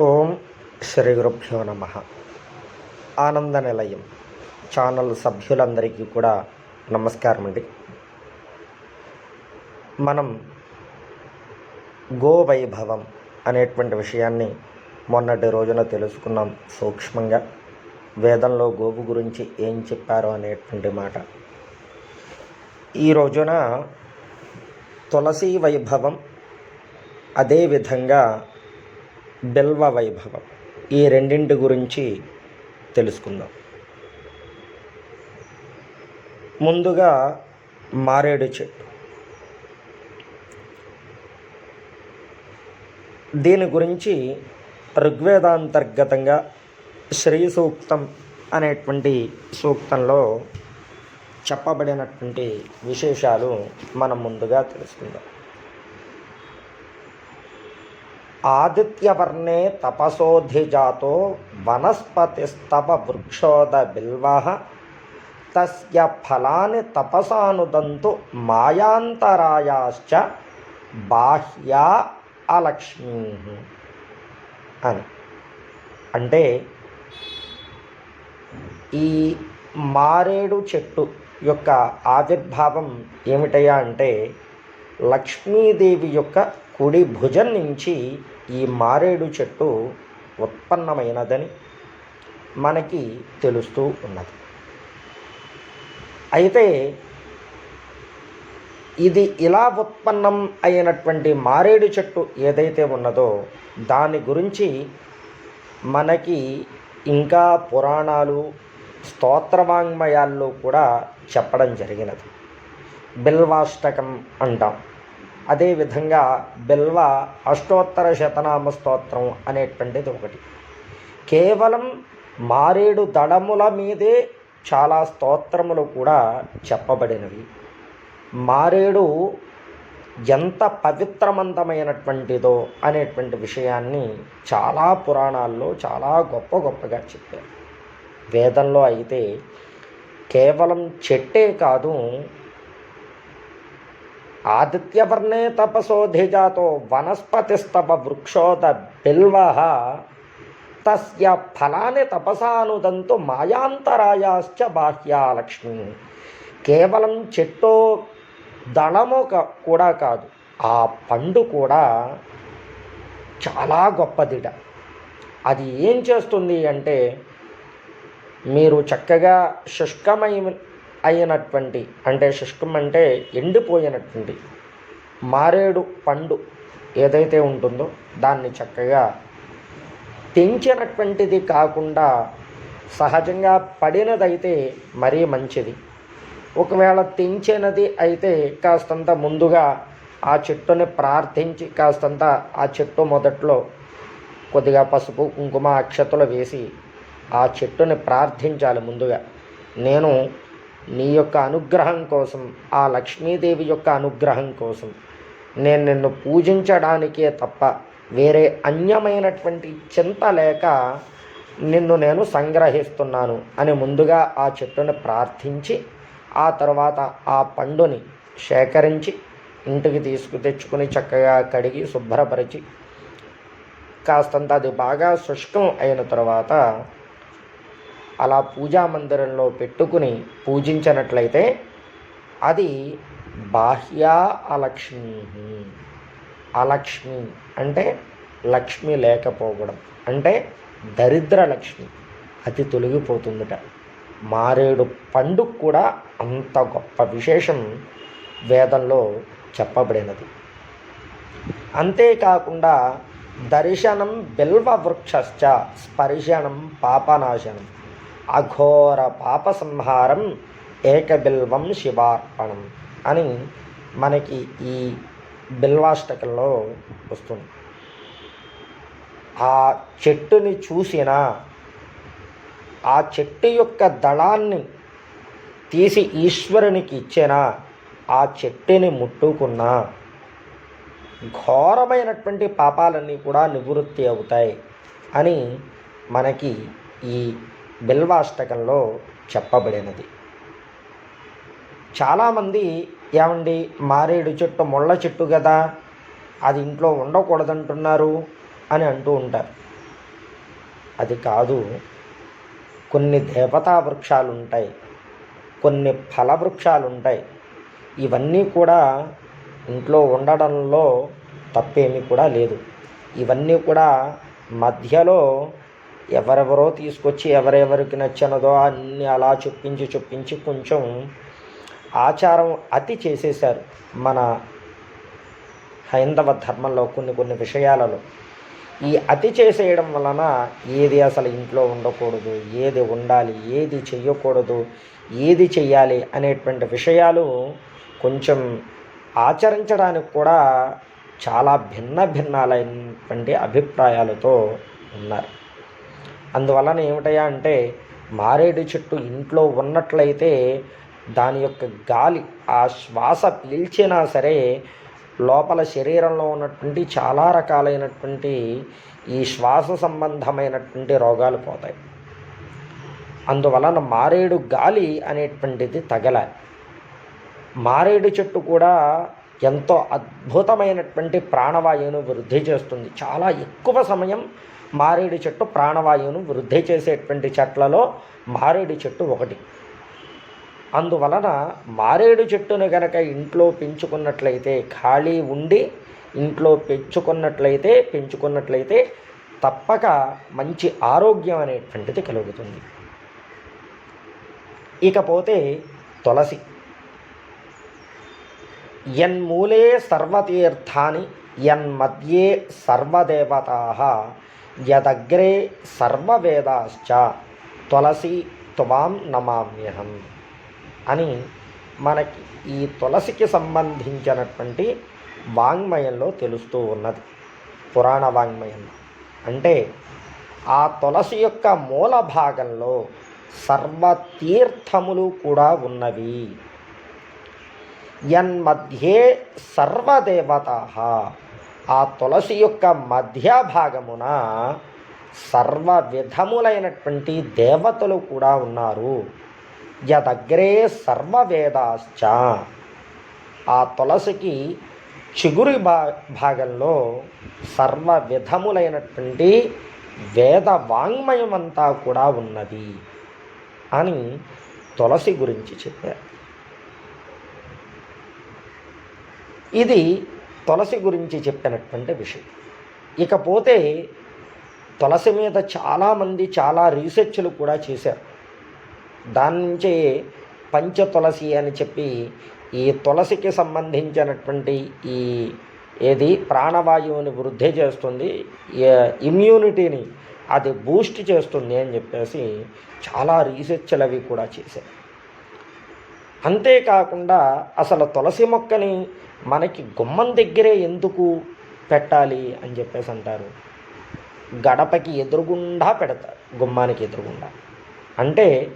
ఓం శ్రీ గురుభ్యో నమ. ఆనంద నిలయం ఛానల్ సభ్యులందరికీ కూడా నమస్కారం అండి. మనం గో వైభవం అనేటువంటి విషయాన్ని మొన్నటి రోజున తెలుసుకున్నాం సూక్ష్మంగా. వేదంలో గోవు గురించి ఏం చెప్పారు అనేటువంటి మాట. ఈ రోజున తులసి వైభవం అదేవిధంగా బిల్వ వైభవం. ఈ రెండింటి గురించి తెలుసుకుందాం. ముందుగా మారేడు చెట్టు. దీని గురించి ఋగ్వేదాంతర్గతంగా శ్రీ సూక్తం అనేటువంటి సూక్తంలో చెప్పబడినటువంటి విశేషాలు మనం ముందుగా తెలుసుకుందాం. ఆదిత్యవర్ణే తపసోధిజాతో వనస్పతిస్తవ వృక్షోద బిల్వ తస్య ఫలాని తపసానుదంతు మాయాంతరాయాశ్చ బాహ్యా అలక్ష్మీ. అని. అంటే ఈ మారేడు చెట్టు యొక్క ఆవిర్భావం ఏమిటయ్యా అంటే లక్ష్మీదేవి యొక్క కుడి భుజం నుంచి ఈ మారేడు చెట్టు ఉత్పన్నమైనదని మనకి తెలుస్తూ ఉన్నది. అయితే ఇది ఇలా ఉత్పన్నం అయినటువంటి మారేడు చెట్టు ఏదైతే ఉన్నదో దాని గురించి మనకి ఇంకా పురాణాలు స్తోత్రవాంగ్మయాల్లో కూడా చెప్పడం జరిగినది. బిల్వాష్టకం అంటాం. అదేవిధంగా బిల్వ అష్టోత్తర శతనామ స్తోత్రం అనేటువంటిది ఒకటి. కేవలం మారేడు దళముల మీదే చాలా స్తోత్రములు కూడా చెప్పబడినవి. మారేడు ఎంత పవిత్రమంతమైనటువంటిదో అనేటువంటి విషయాన్ని చాలా పురాణాల్లో చాలా గొప్ప గొప్పగా చెప్పారు. వేదంలో అయితే కేవలం చెట్టే కాదు ఆదిత్యవర్ణే తపసోధిజాతో వనస్పతిస్తవ వృక్షోద బిల్వ. తస్య ఫలాన్ని తపసానుదంతు మాయాంతరాయాశ్చ బాహ్యా లక్ష్మి కేవలం చెట్టో దళము కూడా కాదు ఆ పండు కూడా చాలా గొప్పదిట. అది ఏం చేస్తుంది అంటే మీరు చక్కగా శుష్కమై అయినటువంటి అంటే శుష్కం అంటే ఎండిపోయినటువంటి మారేడు పండు ఏదైతే ఉంటుందో దాన్ని చక్కగా తెంచినటువంటిది కాకుండా సహజంగా పడినదైతే మరీ మంచిది. ఒకవేళ తెంచినది అయితే కాస్తంత ముందుగా ఆ చెట్టుని ప్రార్థించి కాస్తంత ఆ చెట్టు మొదట్లో కొద్దిగా పసుపు కుంకుమ అక్షతలు వేసి ఆ చెట్టుని ప్రార్థించాలి ముందుగా. నేను నీ యొక్క అనుగ్రహం కోసం ఆ లక్ష్మీదేవి యొక్క అనుగ్రహం కోసం నేను నిన్ను పూజించడానికే తప్ప వేరే అన్యమైనటువంటి చింత లేక నిన్ను నేను సంగ్రహిస్తున్నాను అని ముందుగా ఆ చెట్టుని ప్రార్థించి ఆ తర్వాత ఆ పండుని సేకరించి ఇంటికి తీసుకు తెచ్చుకుని చక్కగా కడిగి శుభ్రపరిచి కాస్తంత అది బాగా శుష్కం అయిన తర్వాత అలా పూజా మందిరంలో పెట్టుకుని పూజించినట్లయితే అది బాహ్య అలక్ష్మి. అలక్ష్మి అంటే లక్ష్మి లేకపోవడం. అంటే దరిద్ర లక్ష్మి. అది తొలగిపోతుందట. మారేడు పండు కూడా అంత గొప్ప విశేషం వేదంలో చెప్పబడినది. అంతేకాకుండా దర్శనం బిల్వ వృక్షశ్చ స్పర్శనం పాపనాశనం. అఘోర పాప సంహారం ఏకబిల్వం శివార్పణం అని మనకి ఈ బిల్వాష్టకంలో వస్తుంది. ఆ చెట్టుని చూసినా ఆ చెట్టు యొక్క దళాన్ని తీసి ఈశ్వరునికి ఇచ్చిన ఆ చెట్టుని ముట్టుకున్న. ఘోరమైనటువంటి పాపాలన్నీ కూడా నివృత్తి అవుతాయి అని మనకి ఈ బిల్వాష్టకంలో చెప్పబడినది. చాలామంది ఏమండి మారేడు చెట్టు ముళ్ళ చెట్టు కదా అది ఇంట్లో ఉండకూడదంటున్నారు అని అంటూ ఉంటారు. అది కాదు కొన్ని దేవతా వృక్షాలు ఉంటాయి కొన్ని ఫల వృక్షాలు ఉంటాయి ఇవన్నీ కూడా ఇంట్లో ఉండడంలో తప్పేమీ కూడా లేదు. ఇవన్నీ కూడా మధ్యలో ఎవరెవరో తీసుకొచ్చి ఎవరెవరికి నచ్చినదో అన్నీ అలా చొప్పించి చొప్పించి కొంచెం ఆచారం అతి చేసేశారు మన హైందవ ధర్మంలో కొన్ని కొన్ని విషయాలలో. ఈ అతి చేసేయడం వలన ఏది అసలు ఇంట్లో ఉండకూడదు ఏది ఉండాలి ఏది చెయ్యకూడదు ఏది చెయ్యాలి అనేటువంటి విషయాలు కొంచెం ఆచరించడానికి కూడా చాలా భిన్న భిన్నాలైనటువంటి అభిప్రాయాలతో ఉన్నారు. అందువలన ఏమిటయా అంటే మారేడు చెట్టు ఇంట్లో ఉన్నట్లయితే దాని యొక్క గాలి ఆ శ్వాస పీల్చినా సరే లోపల శరీరంలో ఉన్నటువంటి చాలా రకాలైనటువంటి ఈ శ్వాస సంబంధమైనటువంటి రోగాలు పోతాయి. అందువలన మారేడు గాలి అనేటువంటిది తగలాలి. మారేడు చెట్టు కూడా ఎంతో అద్భుతమైనటువంటి ప్రాణవాయువును వృద్ధి చేస్తుంది. చాలా ఎక్కువ సమయం మారేడు చెట్టు ప్రాణవాయువును వృద్ధి చేసేటువంటి చెట్లలో మారేడు చెట్టు ఒకటి. అందువలన మారేడు చెట్టును గనక ఇంట్లో పెంచుకున్నట్లయితే ఖాళీ ఉండి ఇంట్లో పెంచుకున్నట్లయితే పెంచుకున్నట్లయితే తప్పక మంచి ఆరోగ్యం అనేటువంటిది కలుగుతుంది. ఇకపోతే తులసి. యన్మూలే సర్వతీర్థాని యన్మధ్యే సర్వదేవతా యదగ్రే సర్వవేదాశ్చ తులసి తువాం నమామ్యహం అని మనకి ఈ తులసికి సంబంధించినటువంటి వాంగ్మయంలో తెలుస్తూ ఉన్నది పురాణ వాంగ్మయంలో అంటే ఆ తులసి యొక్క మూల భాగంలో సర్వతీర్థములు కూడా ఉన్నవి. యన్మధ్యే సర్వదేవత ఆ తులసి యొక్క మధ్య భాగమున సర్వ విధములైనటువంటి దేవతలు కూడా ఉన్నారు. యదగ్రే సర్వవేదాశ్చ. ఆ తులసికి చిగురి భా భాగంలో సర్వ విధములైనటువంటి వేద వాంగ్మయమంతా కూడా ఉన్నది అని తులసి గురించి చెప్పారు. ఇది తులసి గురించి చెప్పినటువంటి విషయం. ఇకపోతే తులసి మీద చాలామంది చాలా రీసెర్చ్లు కూడా చేశారు. దాని నుంచే పంచ తులసి అని చెప్పి ఈ తులసికి సంబంధించినటువంటి ఈ ఏది ప్రాణవాయువుని వృద్ధి చేస్తుంది ఇమ్యూనిటీని అది బూస్ట్ చేస్తుంది అని చెప్పేసి చాలా రీసెర్చ్లు అవి కూడా చేశారు. అంతేకాకుండా అసలు తులసి మొక్కని మనకి గుమ్మం దగ్గరే ఎందుకు పెట్టాలి అని చెప్పేసి అంటారు. గడపకి ఎదురుగుండా పెడతారు గుమ్మానికి ఎదురుగుండా. అంటే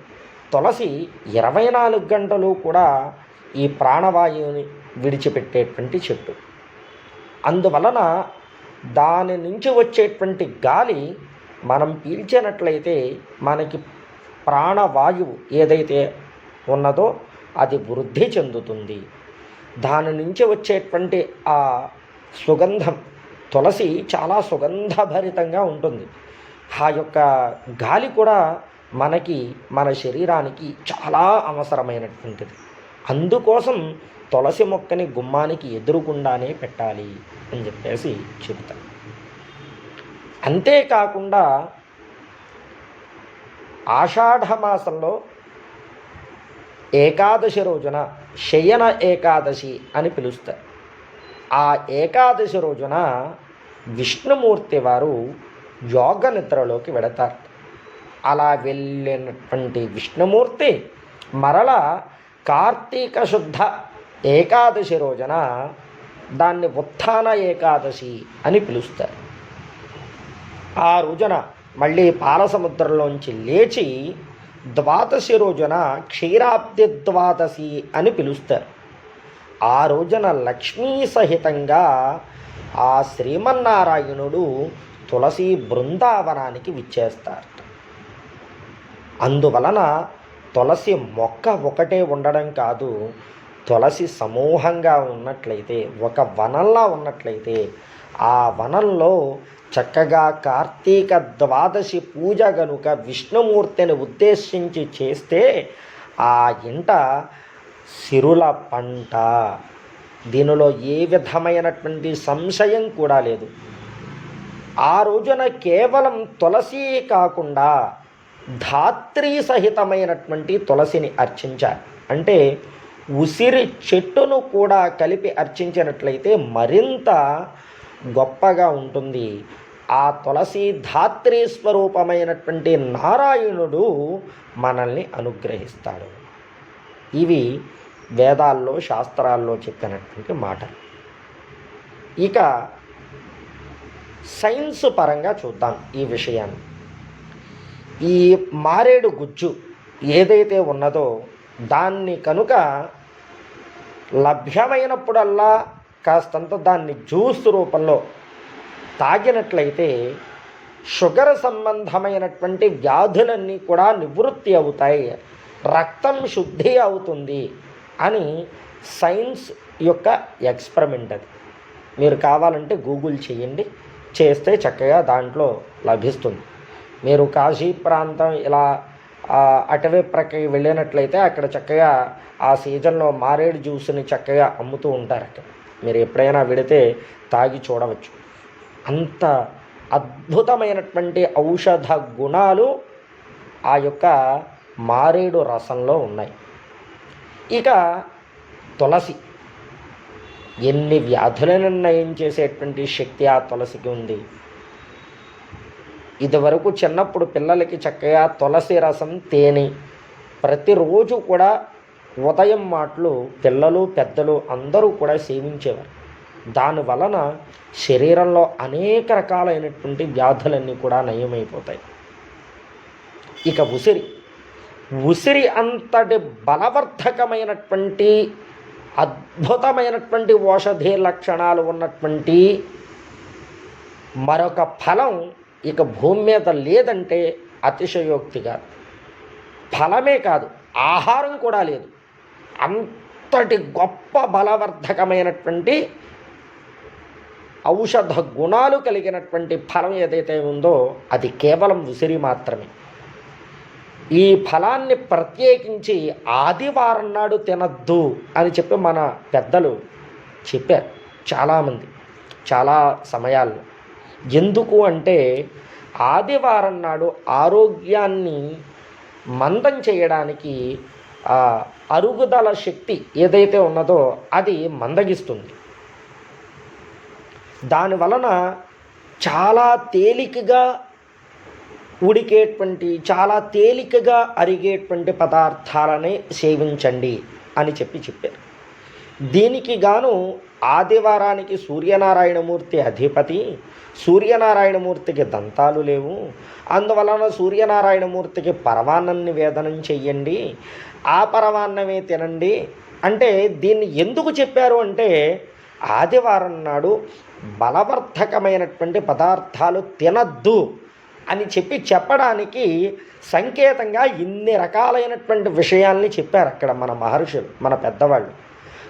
తులసి ఇరవై నాలుగు గంటలు కూడా ఈ ప్రాణవాయువుని విడిచిపెట్టేటువంటి చెట్టు. అందువలన దాని నుంచి వచ్చేటువంటి గాలి మనం పీల్చినట్లయితే మనకి ప్రాణవాయువు ఏదైతే ఉన్నదో అది వృద్ధి చెందుతుంది. దాని నుంచి వచ్చేటువంటి ఆ సుగంధం తులసి చాలా సుగంధభరితంగా ఉంటుంది. ఆ యొక్క గాలి కూడా మనకి మన శరీరానికి చాలా అవసరమైనటువంటిది. అందుకోసం తులసి మొక్కని గుమ్మానికి ఎదురుకుండానే పెట్టాలి అని చెప్పేసి చెబుతాం. అంతేకాకుండా ఆషాఢ మాసంలో ఏకాదశి రోజున శయన ఏకాదశి అని పిలుస్తారు. ఆ ఏకాదశి రోజున విష్ణుమూర్తి వారు యోగ నిద్రలోకి వెడతారు. అలా వెళ్ళినటువంటి విష్ణుమూర్తి మరల కార్తీక శుద్ధ ఏకాదశి రోజున దాన్ని ఉత్థాన ఏకాదశి అని పిలుస్తారు. ఆ రోజున మళ్ళీ పాలసముద్రంలోంచి లేచి ద్వాదశి రోజున క్షీరాబ్ది ద్వాదశి అని పిలుస్తారు. ఆ రోజున లక్ష్మీ సహితంగా ఆ శ్రీమన్నారాయణుడు తులసి బృందావనానికి విచ్చేస్తారు. అందువలన తులసి మొక్క ఒకటే ఉండడం కాదు తులసి సమూహంగా ఉన్నట్లయితే ఒక వనంలా ఉన్నట్లయితే ఆ వనంలో చక్కగా కార్తీక ద్వాదశి పూజ గనుక విష్ణుమూర్తిని ఉద్దేశించి చేస్తే ఆ ఇంట సిరుల పంట. దీనిలో ఏ విధమైనటువంటి సంశయం కూడా లేదు. ఆ రోజున కేవలం తులసి కాకుండా ధాత్రి సహితమైనటువంటి తులసిని అర్చించాలి అంటే ఉసిరి చెట్టును కూడా కలిపి అర్చించినట్లయితే మరింత గొప్పగా ఉంటుంది. ఆ తులసి ధాత్రి స్వరూపమైనటువంటి నారాయణుడు మనల్ని అనుగ్రహిస్తాడు. ఇవి వేదాల్లో శాస్త్రాల్లో చెప్పినటువంటి మాటలు. ఇక సైన్స్ పరంగా చూద్దాం ఈ విషయాన్ని. ఈ మారేడు గుజ్జు ఏదైతే ఉన్నదో దాన్ని కనుక లభ్యమైనప్పుడల్లా కాస్తంత దాన్ని జ్యూస్ రూపంలో తాగినట్లయితే షుగర్ సంబంధమైనటువంటి వ్యాధులన్నీ కూడా నివృత్తి అవుతాయి. రక్తం శుద్ధి అవుతుంది అని సైన్స్ యొక్క ఎక్స్పెరిమెంట్ అది. మీరు కావాలంటే గూగుల్ చేయండి. చేస్తే చక్కగా దాంట్లో లభిస్తుంది. మీరు కాశీ ప్రాంతం ఇలా అటవీ ప్రక్కకి వెళ్ళినట్లయితే అక్కడ చక్కగా ఆ సీజన్లో మారేడు జ్యూస్ని చక్కగా అమ్ముతూ ఉంటారు అక్కడ మీరు ఎప్పుడైనా విడితే తాగి చూడవచ్చు. అంత అద్భుతమైనటువంటి ఔషధ గుణాలు ఆ యొక్క మారేడు రసంలో ఉన్నాయి. ఇక తులసి. ఎన్ని వ్యాధులను నయం చేసేటువంటి శక్తి ఆ తులసికి ఉంది? ఇదివరకు చిన్నప్పుడు పిల్లలకి చక్కగా తులసి రసం తేనె ప్రతిరోజు కూడా ఉదయం మాటలు పిల్లలు పెద్దలు అందరూ కూడా సేవించేవారు. దాని వలన శరీరంలో అనేక రకాలైనటువంటి వ్యాధులన్నీ కూడా నయమైపోతాయి. ఇక ఉసిరి. ఉసిరి అంతటి బలవర్ధకమైనటువంటి అద్భుతమైనటువంటి ఔషధీ లక్షణాలు ఉన్నటువంటి మరొక ఫలం ఇక భూమి మీద లేదంటే అతిశయోక్తిగా ఫలమే కాదు ఆహారం కూడా లేదు. అంతటి గొప్ప బలవర్ధకమైనటువంటి ఔషధ గుణాలు కలిగినటువంటి ఫలం ఏదైతే ఉందో అది కేవలం ఉసిరి మాత్రమే. ఈ ఫలాన్ని ప్రత్యేకించి ఆదివారం నాడు తినద్దు అని చెప్పి మన పెద్దలు చెప్పారు చాలామంది చాలా సమయాల్లో. ఎందుకు అంటే ఆదివారం నాడు ఆరోగ్యాన్ని మందం చేయడానికి అరుగుదల శక్తి ఏదైతే ఉన్నదో అది మందగిస్తుంది. దాని వలన చాలా తేలికగా ఉడికేటువంటి చాలా తేలికగా అరిగేటువంటి పదార్థాలనే సేవించండి అని చెప్పి చెప్పారు. దీనికి గాను ఆదివారానికి సూర్యనారాయణమూర్తి అధిపతి. సూర్యనారాయణమూర్తికి దంతాలు లేవు. అందువలన సూర్యనారాయణమూర్తికి పరమాన్నం నివేదనం చెయ్యండి. ఆ పరమాన్నమే తినండి. అంటే దీన్ని ఎందుకు చెప్పారు అంటే ఆదివారం నాడు బలవర్ధకమైనటువంటి పదార్థాలు తినద్దు అని చెప్పి చెప్పడానికి సంకేతంగా ఇన్ని రకాలైనటువంటి విషయాల్ని చెప్పారు అక్కడ మన మహర్షులు మన పెద్దవాళ్ళు.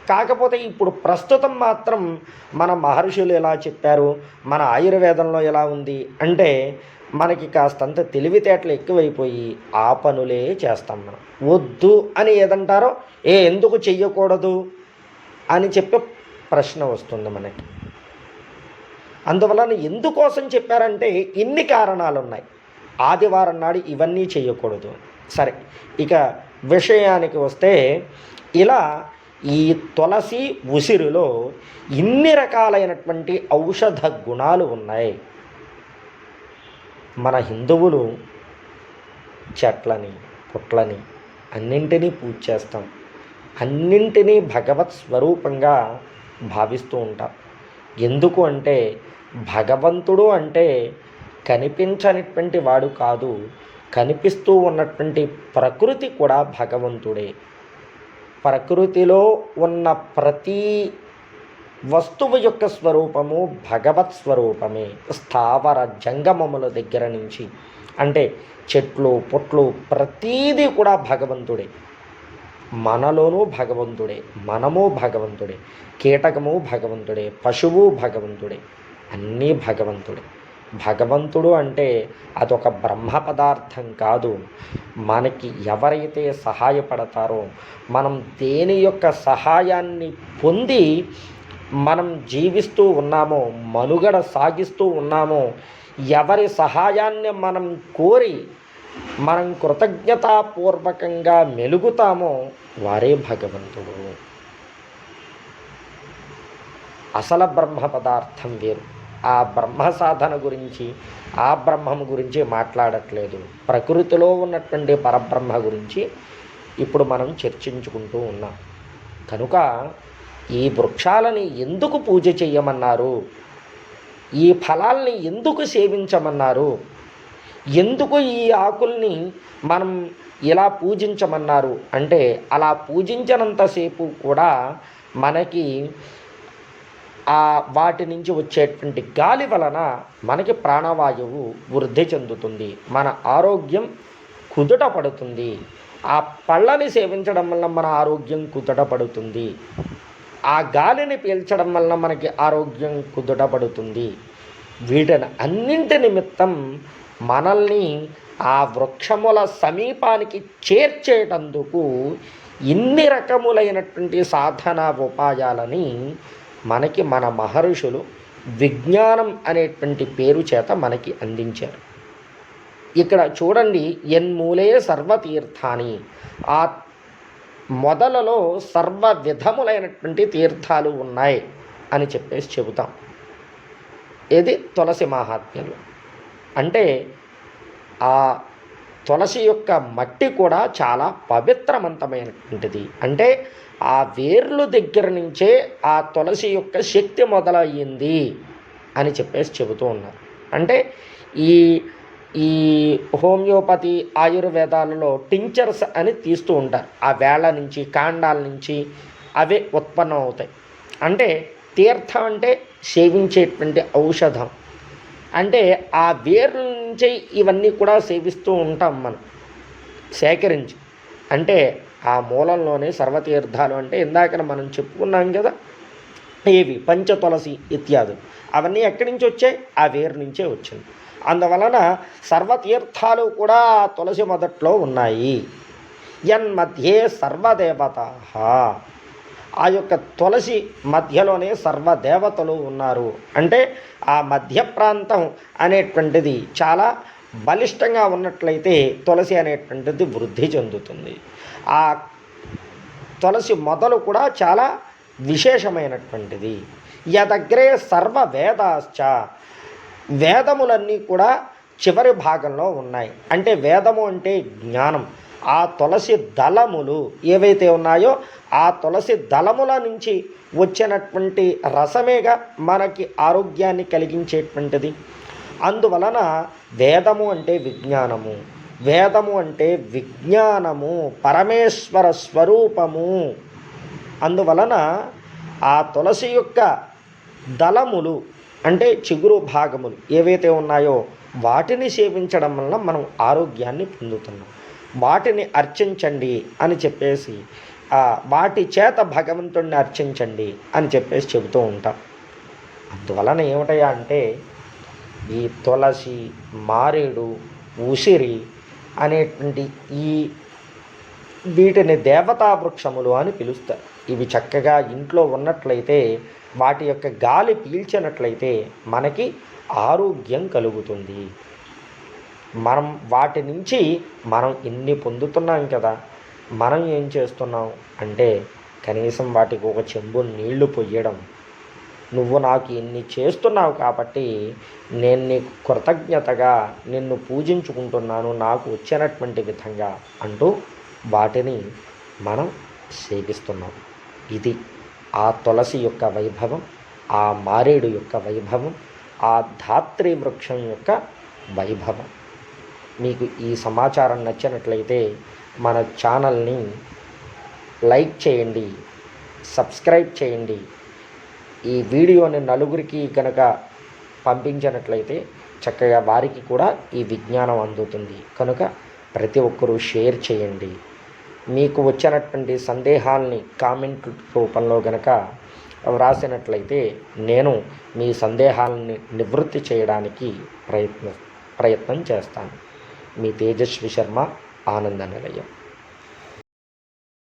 కాకపోతే ఇప్పుడు ప్రస్తుతం మాత్రం మన మహర్షులు ఎలా చెప్పారు? మన ఆయుర్వేదంలో ఎలా ఉంది? అంటే మనకి కాస్తంత తెలివితేటలు ఎక్కువైపోయి ఆ పనులే చేస్తాం మనం. వద్దు అని ఏదంటారో ఏ ఎందుకు చెయ్యకూడదు అని చెప్పే ప్రశ్న వస్తుంది మనకి. అందువలన ఎందుకోసం చెప్పారంటే ఇన్ని కారణాలు ఉన్నాయి ఆదివారం నాడు ఇవన్నీ చేయకూడదు సరే ఇక విషయానికి వస్తే ఇలా ఈ తులసి ఉసిరిలో ఇన్ని రకాలైనటువంటి ఔషధ గుణాలు ఉన్నాయి. మన హిందువులు చెట్లని పుట్లని అన్నింటినీ పూజ చేస్తాం. అన్నింటినీ భగవత్ స్వరూపంగా భావిస్తూ ఉంటాం. ఎందుకు అంటే భగవంతుడు అంటే కనిపించనిటువంటి వాడు కాదు కనిపిస్తూ ఉన్నటువంటి ప్రకృతి కూడా భగవంతుడే. ప్రకృతిలో ఉన్న ప్రతి వస్తువు యొక్క స్వరూపము భగవత్ స్వరూపమే. స్థావర జంగమముల దగ్గర నుంచి అంటే చెట్లు పొట్లు ప్రతీది కూడా భగవంతుడే. మనలోనూ భగవంతుడే మనము భగవంతుడే కీటకము భగవంతుడే పశువు భగవంతుడే అన్నీ భగవంతుడే. భగవంతుడు అంటే అదొక బ్రహ్మ పదార్థం కాదు. మనకి ఎవరైతే సహాయపడతారో మనం దేని యొక్క సహాయాన్ని పొంది మనం జీవిస్తూ ఉన్నామో మనుగడ సాగిస్తూ ఉన్నామో ఎవరి సహాయాన్ని మనం కోరి మనం కృతజ్ఞతాపూర్వకంగా మెలుగుతామో వారే భగవంతుడు. అసలు బ్రహ్మ పదార్థం వేరు. ఆ బ్రహ్మ సాధన గురించి ఆ బ్రహ్మం గురించి మాట్లాడట్లేదు. ప్రకృతిలో ఉన్నటువంటి పరబ్రహ్మ గురించి ఇప్పుడు మనం చర్చించుకుంటూ ఉన్నాం. కనుక ఈ వృక్షాలని ఎందుకు పూజ చేయమన్నారు ఈ ఫలాల్ని ఎందుకు సేవించమన్నారు? ఎందుకు ఈ ఆకుల్ని మనం ఇలా పూజించమన్నారు? అంటే అలా పూజించినంతసేపు కూడా మనకి ఆ వాటి నుంచి వచ్చేటువంటి గాలి వలన మనకి ప్రాణవాయువు వృద్ధి చెందుతుంది. మన ఆరోగ్యం కుదుట పడుతుంది. ఆ పళ్ళని సేవించడం వల్ల మన ఆరోగ్యం కుదుట పడుతుంది. ఆ గాలిని పీల్చడం వల్ల మనకి ఆరోగ్యం కుదుట పడుతుంది. వీటిని అన్నింటి నిమిత్తం మనల్ని ఆ వృక్షముల సమీపానికి చేర్చేటందుకు ఇన్ని రకములైనటువంటి సాధన ఉపాయాలని మనకి మన మహర్షులు విజ్ఞానం అనేటువంటి పేరు చేత మనకి అందించారు. ఇక్కడ చూడండి ఎన్మూలే సర్వతీర్థాని. ఆ మొదలలో సర్వ విధములైనటువంటి తీర్థాలు ఉన్నాయి అని చెప్పేసి చెబుతాం. ఇది తులసి మహాత్మ్యులు. అంటే ఆ తులసి యొక్క మట్టి కూడా చాలా పవిత్రవంతమైనటువంటిది అంటే ఆ వేర్లు దగ్గర నుంచే ఆ తులసి యొక్క శక్తి మొదలయ్యింది అని చెప్పేసి చెబుతూ ఉన్నారు. అంటే ఈ ఈ హోమియోపతి ఆయుర్వేదాలలో టించర్స్ అని తీస్తూ ఉంటారు. ఆ వేళ్ళ నుంచి కాండాల నుంచి అవే ఉత్పన్నం అవుతాయి. అంటే తీర్థం అంటే సేవించేటువంటి ఔషధం. అంటే ఆ వేర్ల నుంచి ఇవన్నీ కూడా సేవిస్తూ ఉంటాం మనం. సేకరించి. అంటే ఆ మూలంలోనే సర్వతీర్థాలు అంటే ఇందాక మనం చెప్పుకున్నాం కదా ఏవి? పంచ తులసి ఇత్యాదులు అవన్నీ ఎక్కడి నుంచి వచ్చాయి? ఆ వేరు నుంచే వచ్చింది. అందువలన సర్వతీర్థాలు కూడా ఆ తులసి మొదట్లో ఉన్నాయి. యన్మధ్యే సర్వదేవత ఆ యొక్క తులసి మధ్యలోనే సర్వదేవతలు ఉన్నారు. అంటే ఆ మధ్య ప్రాంతం అనేటువంటిది చాలా బలిష్టంగా ఉన్నట్లయితే తులసి అనేటువంటిది వృద్ధి చెందుతుంది. ఆ తులసి మొదలు కూడా చాలా విశేషమైనటువంటిది. యదగ్రే సర్వ వేదాశ్చ. వేదములన్నీ కూడా చివరి భాగంలో ఉన్నాయి. అంటే వేదము అంటే జ్ఞానం. ఆ తులసి దళములు ఏవైతే ఉన్నాయో ఆ తులసి దళముల నుంచి వచ్చినటువంటి రసమేగా మనకి ఆరోగ్యాన్ని కలిగించేటువంటిది. అందువలన వేదము అంటే విజ్ఞానము వేదము అంటే విజ్ఞానము పరమేశ్వర స్వరూపము. అందువలన ఆ తులసి యొక్క దళములు అంటే చిగురు భాగములు ఏవైతే ఉన్నాయో వాటిని సేవించడం వలన మనం ఆరోగ్యాన్ని పొందుతున్నాం. వాటిని అర్చించండి అని చెప్పేసి వాటి చేత భగవంతుడిని అర్చించండి అని చెప్పేసి చెబుతూ ఉంటాం. అందువలన ఏమిటయా అంటే ఈ తులసి మారేడు ఉసిరి అనేటువంటి ఈ వీటిని దేవతా వృక్షములు అని పిలుస్తారు. ఇవి చక్కగా ఇంట్లో ఉన్నట్లయితే వాటి యొక్క గాలి పీల్చినట్లయితే మనకి ఆరోగ్యం కలుగుతుంది. మనం వాటి నుంచి మనం ఎన్ని పొందుతున్నాం కదా మనం ఏం చేస్తున్నాం అంటే కనీసం వాటికి ఒక చెంబు నీళ్ళు పొయ్యడం నువ్వు నాకు ఇన్ని చేస్తున్నావు కాబట్టి నేను నీకు కృతజ్ఞతగా నిన్ను పూజించుకుంటున్నాను నాకు వచ్చినటువంటి విధంగా అంటూ వాటిని మనం సేవిస్తున్నాం. ఇది ఆ తులసి యొక్క వైభవం ఆ మారేడు యొక్క వైభవం ఆ ధాత్రి వృక్షం యొక్క వైభవం. మీకు ఈ సమాచారం నచ్చినట్లయితే మన ఛానల్ని లైక్ చేయండి సబ్స్క్రైబ్ చేయండి ఈ వీడియోని నలుగురికి కనుక పంపించినట్లయితే చక్కగా వారికి కూడా ఈ విజ్ఞానం అందుతుంది. కనుక ప్రతి ఒక్కరూ షేర్ చేయండి. మీకు వచ్చినటువంటి సందేహాల్ని కామెంట్ రూపంలో గనక వ్రాసినట్లయితే నేను మీ సందేహాలని నివృత్తి చేయడానికి ప్రయత్న ప్రయత్నం చేస్తాను. మీ తేజస్వి శర్మ ఆనంద నిలయం.